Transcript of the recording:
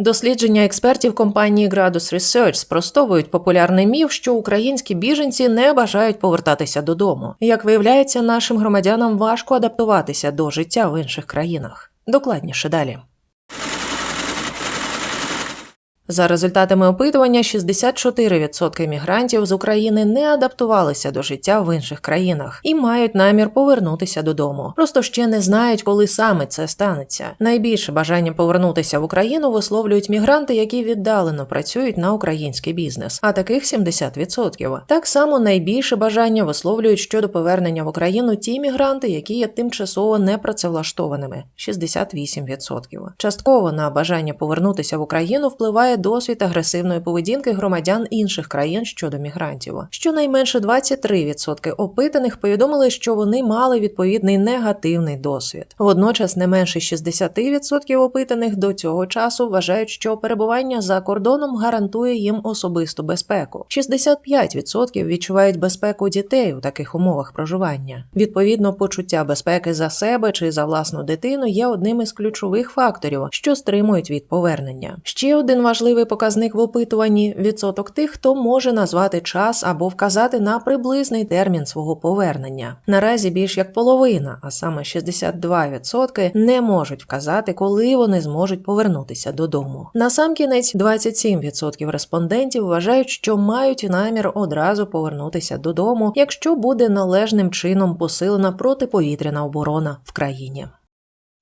Дослідження експертів компанії Gradus Research спростовують популярний міф, що українські біженці не бажають повертатися додому. Як виявляється, нашим громадянам важко адаптуватися до життя в інших країнах. Докладніше далі. За результатами опитування, 64% мігрантів з України не адаптувалися до життя в інших країнах і мають намір повернутися додому. Просто ще не знають, коли саме це станеться. Найбільше бажання повернутися в Україну висловлюють мігранти, які віддалено працюють на український бізнес, а таких 70%. Так само найбільше бажання висловлюють щодо повернення в Україну ті мігранти, які є тимчасово непрацевлаштованими 68%. Частково на бажання повернутися в Україну впливає досвід агресивної поведінки громадян інших країн щодо мігрантів. Щонайменше 23% опитаних повідомили, що вони мали відповідний негативний досвід. Водночас не менше 60% опитаних до цього часу вважають, що перебування за кордоном гарантує їм особисту безпеку. 65% відчувають безпеку дітей у таких умовах проживання. Відповідно, почуття безпеки за себе чи за власну дитину є одним із ключових факторів, що стримують від повернення. Ще один важливий показник в опитуванні відсоток тих, хто може назвати час або вказати на приблизний термін свого повернення. Наразі більш як половина, а саме 62%, не можуть вказати, коли вони зможуть повернутися додому. Насамкінець 27% респондентів вважають, що мають намір одразу повернутися додому, якщо буде належним чином посилена протиповітряна оборона в країні.